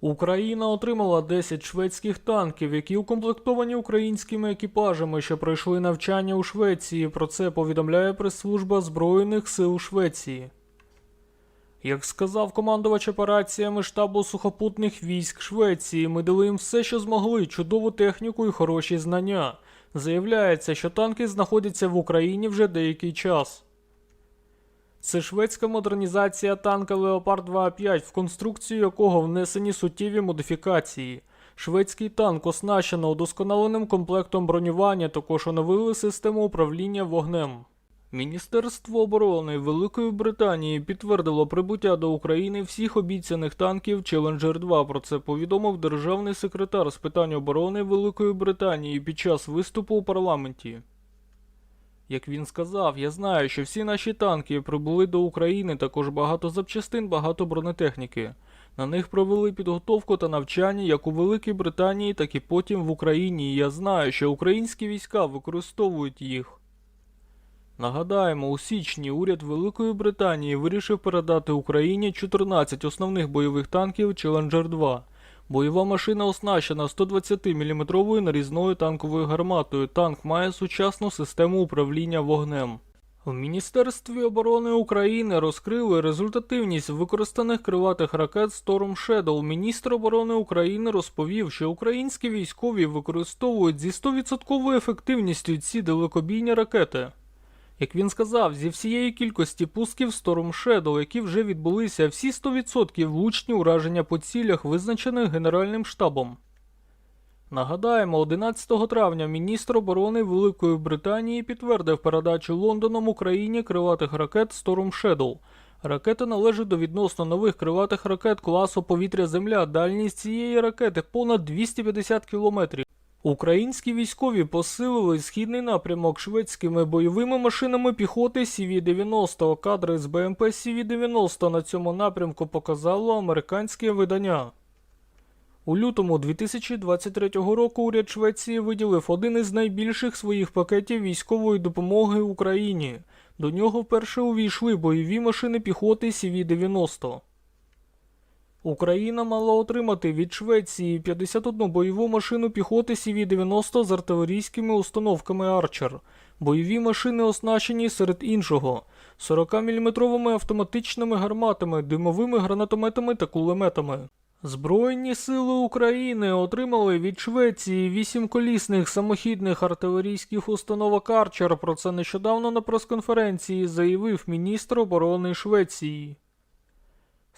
Україна отримала 10 шведських танків, які укомплектовані українськими екіпажами, що пройшли навчання у Швеції. Про це повідомляє прес-служба Збройних сил Швеції. Як сказав командувач операціями штабу сухопутних військ Швеції, ми дали їм все, що змогли, чудову техніку і хороші знання. Заявляється, що танки знаходяться в Україні вже деякий час. Це шведська модернізація танка Leopard 2A5, в конструкцію якого внесені суттєві модифікації. Шведський танк оснащено удосконаленим комплектом бронювання, також оновили систему управління вогнем. Міністерство оборони Великої Британії підтвердило прибуття до України всіх обіцяних танків Challenger 2. Про це повідомив державний секретар з питань оборони Великої Британії під час виступу у парламенті. Як він сказав, я знаю, що всі наші танки прибули до України, також багато запчастин, багато бронетехніки. На них провели підготовку та навчання як у Великій Британії, так і потім в Україні. І я знаю, що українські війська використовують їх. Нагадаємо, у січні уряд Великої Британії вирішив передати Україні 14 основних бойових танків Challenger 2. Бойова машина оснащена 120-мм нарізною танковою гарматою. Танк має сучасну систему управління вогнем. В Міністерстві оборони України розкрили результативність використаних крилатих ракет Storm Shadow. Міністр оборони України розповів, що українські військові використовують зі 100% ефективністю ці далекобійні ракети. Як він сказав, зі всієї кількості пусків Storm Shadow, які вже відбулися, всі 100% влучні ураження по цілях, визначених Генеральним штабом. Нагадаємо, 11 травня міністр оборони Великої Британії підтвердив передачу Лондоном Україні крилатих ракет Storm Shadow. Ракета належить до відносно нових крилатих ракет класу повітря-Земля. Дальність цієї ракети понад 250 кілометрів. Українські військові посилили східний напрямок шведськими бойовими машинами піхоти CV-90. Кадри з БМП CV-90 на цьому напрямку показало американське видання. У лютому 2023 року уряд Швеції виділив один із найбільших своїх пакетів військової допомоги Україні. До нього вперше увійшли бойові машини піхоти CV-90. Україна мала отримати від Швеції 51 бойову машину піхоти CV-90 з артилерійськими установками Арчер. Бойові машини оснащені серед іншого 40-мм автоматичними гарматами, димовими гранатометами та кулеметами. Збройні сили України отримали від Швеції вісімколісних самохідних артилерійських установок Арчер. Про це нещодавно на прес-конференції заявив міністр оборони Швеції.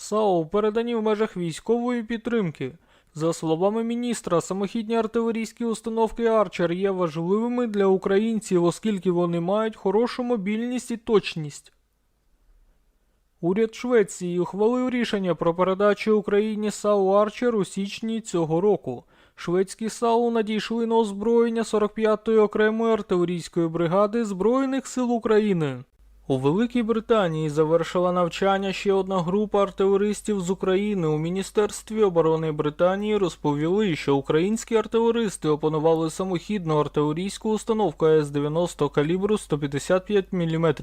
САУ передані в межах військової підтримки. За словами міністра, самохідні артилерійські установки Арчер є важливими для українців, оскільки вони мають хорошу мобільність і точність. Уряд Швеції ухвалив рішення про передачу Україні САУ Арчер у січні цього року. Шведські САУ надійшли на озброєння 45-ї окремої артилерійської бригади Збройних сил України. У Великій Британії завершила навчання ще одна група артилеристів з України. У Міністерстві оборони Британії розповіли, що українські артилеристи опанували самохідну артилерійську установку С-90 калібру 155 мм.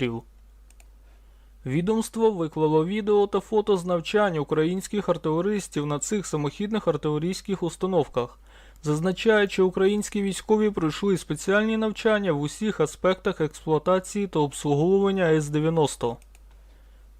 Відомство виклало відео та фото з навчань українських артилеристів на цих самохідних артилерійських установках, зазначаючи, українські військові пройшли спеціальні навчання в усіх аспектах експлуатації та обслуговування С-90.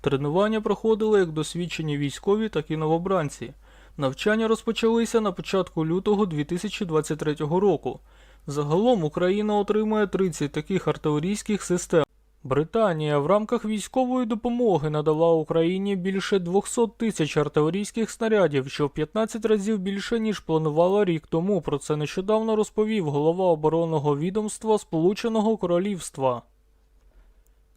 Тренування проходили як досвідчені військові, так і новобранці. Навчання розпочалися на початку лютого 2023 року. Загалом Україна отримує 30 таких артилерійських систем. Британія в рамках військової допомоги надала Україні більше 200 тисяч артилерійських снарядів, що в 15 разів більше ніж планувала рік тому. Про це нещодавно розповів голова оборонного відомства Сполученого Королівства.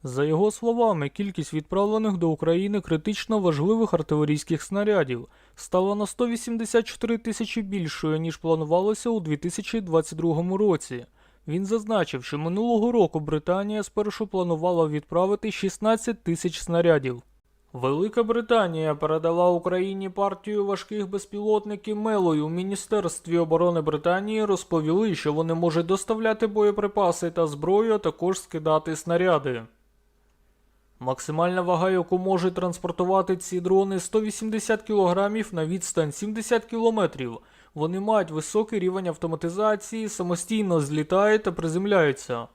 За його словами, кількість відправлених до України критично важливих артилерійських снарядів стала на 184 тисячі більшою, ніж планувалося у 2022 році. Він зазначив, що минулого року Британія спершу планувала відправити 16 тисяч снарядів. Велика Британія передала Україні партію важких безпілотників Мелою. У Міністерстві оборони Британії розповіли, що вони можуть доставляти боєприпаси та зброю, а також скидати снаряди. Максимальна вага, яку можуть транспортувати ці дрони 180 кг на відстань 70 км. Вони мають високий рівень автоматизації, самостійно злітають та приземляються.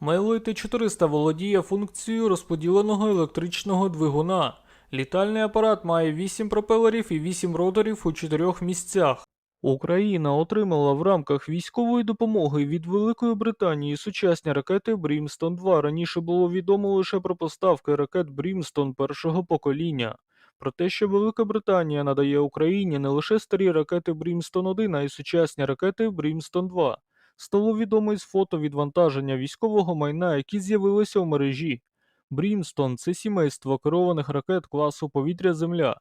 Мейлой Т-400 володіє функцією розподіленого електричного двигуна. Літальний апарат має 8 пропелерів і 8 роторів у 4 місцях. Україна отримала в рамках військової допомоги від Великої Британії сучасні ракети Брімстон 2 Раніше було відомо лише про поставки ракет Брімстон першого покоління. Про те, що Велика Британія надає Україні не лише старі ракети Брімстон 1, а й сучасні ракети Брімстон 2 стало відомо із фото відвантаження військового майна, які з'явилися у мережі. Брімстон це сімейство керованих ракет класу повітря-Земля.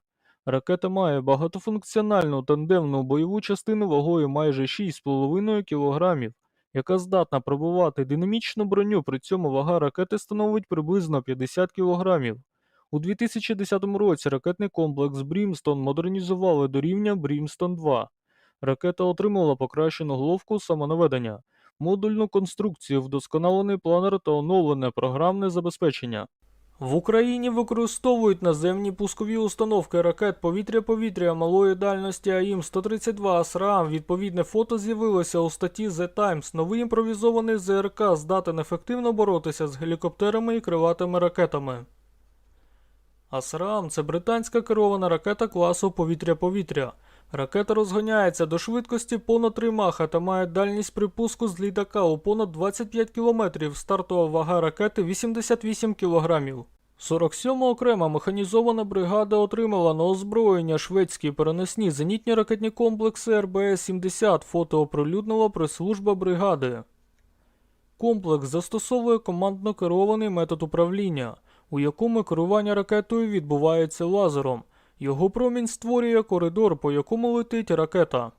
Ракета має багатофункціональну тандемну бойову частину вагою майже 6,5 кг, яка здатна пробувати динамічну броню, при цьому вага ракети становить приблизно 50 кг. У 2010 році ракетний комплекс Брімстон модернізували до рівня Брімстон 2. Ракета отримала покращену головку самонаведення, модульну конструкцію, вдосконалений планер та оновлене програмне забезпечення. В Україні використовують наземні пускові установки ракет повітря-повітря малої дальності АІМ-132 АСРААМ. Відповідне фото з'явилося у статті The Times. Новий імпровізований ЗРК здатен ефективно боротися з гелікоптерами і крилатими ракетами. АСРААМ – це британська керована ракета класу повітря-повітря. Ракета розганяється до швидкості понад 3 маха та має дальність припуску з літака у понад 25 км. Стартова вага ракети 88 кг. 47 окрема механізована бригада отримала на озброєння шведські переносні зенітні ракетні комплекси РБС-70. Фото оприлюднила прес-служба бригади. Комплекс застосовує командно керований метод управління, у якому керування ракетою відбувається лазером. Його промінь створює коридор, по якому летить ракета.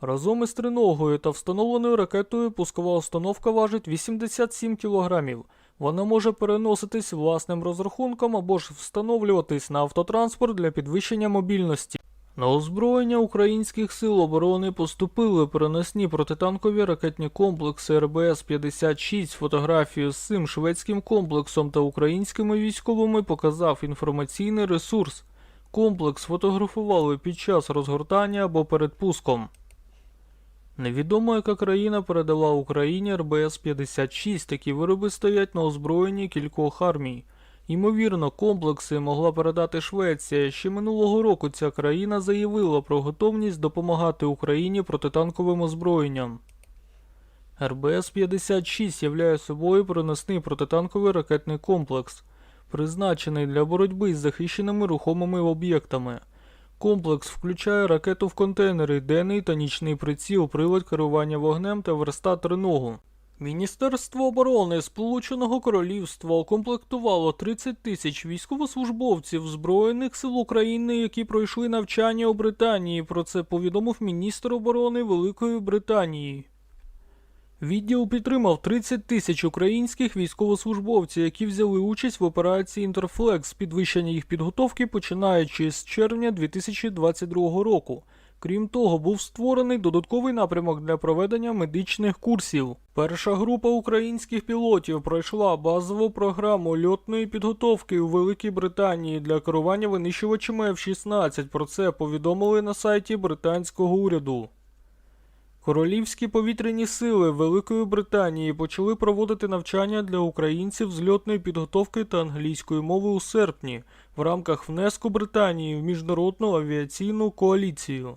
Разом із триногою та встановленою ракетою пускова установка важить 87 кг. Вона може переноситись власним розрахунком або ж встановлюватись на автотранспорт для підвищення мобільності. На озброєння українських сил оборони поступили переносні протитанкові ракетні комплекси РБС-56. Фотографію з цим шведським комплексом та українськими військовими показав інформаційний ресурс. Комплекс фотографували під час розгортання або перед пуском. Невідомо, яка країна передала Україні РБС-56. Такі вироби стоять на озброєнні кількох армій. Ймовірно, комплекси могла передати Швеція. Ще минулого року ця країна заявила про готовність допомагати Україні протитанковим озброєнням. РБС-56 являє собою переносний протитанковий ракетний комплекс, призначений для боротьби з захищеними рухомими об'єктами. Комплекс включає ракету в контейнери, денний та нічний приціл, прилад керування вогнем та верстат триногу. Міністерство оборони Сполученого Королівства укомплектувало 30 тисяч військовослужбовців Збройних сил України, які пройшли навчання у Британії. Про це повідомив міністр оборони Великої Британії. Відділ підтримав 30 тисяч українських військовослужбовців, які взяли участь в операції Інтерфлекс, підвищення їх підготовки починаючи з червня 2022 року. Крім того, був створений додатковий напрямок для проведення медичних курсів. Перша група українських пілотів пройшла базову програму льотної підготовки у Великій Британії для керування винищувачами F-16. Про це повідомили на сайті британського уряду. Королівські повітряні сили Великої Британії почали проводити навчання для українців з льотної підготовки та англійської мови у серпні в рамках внеску Британії в міжнародну авіаційну коаліцію.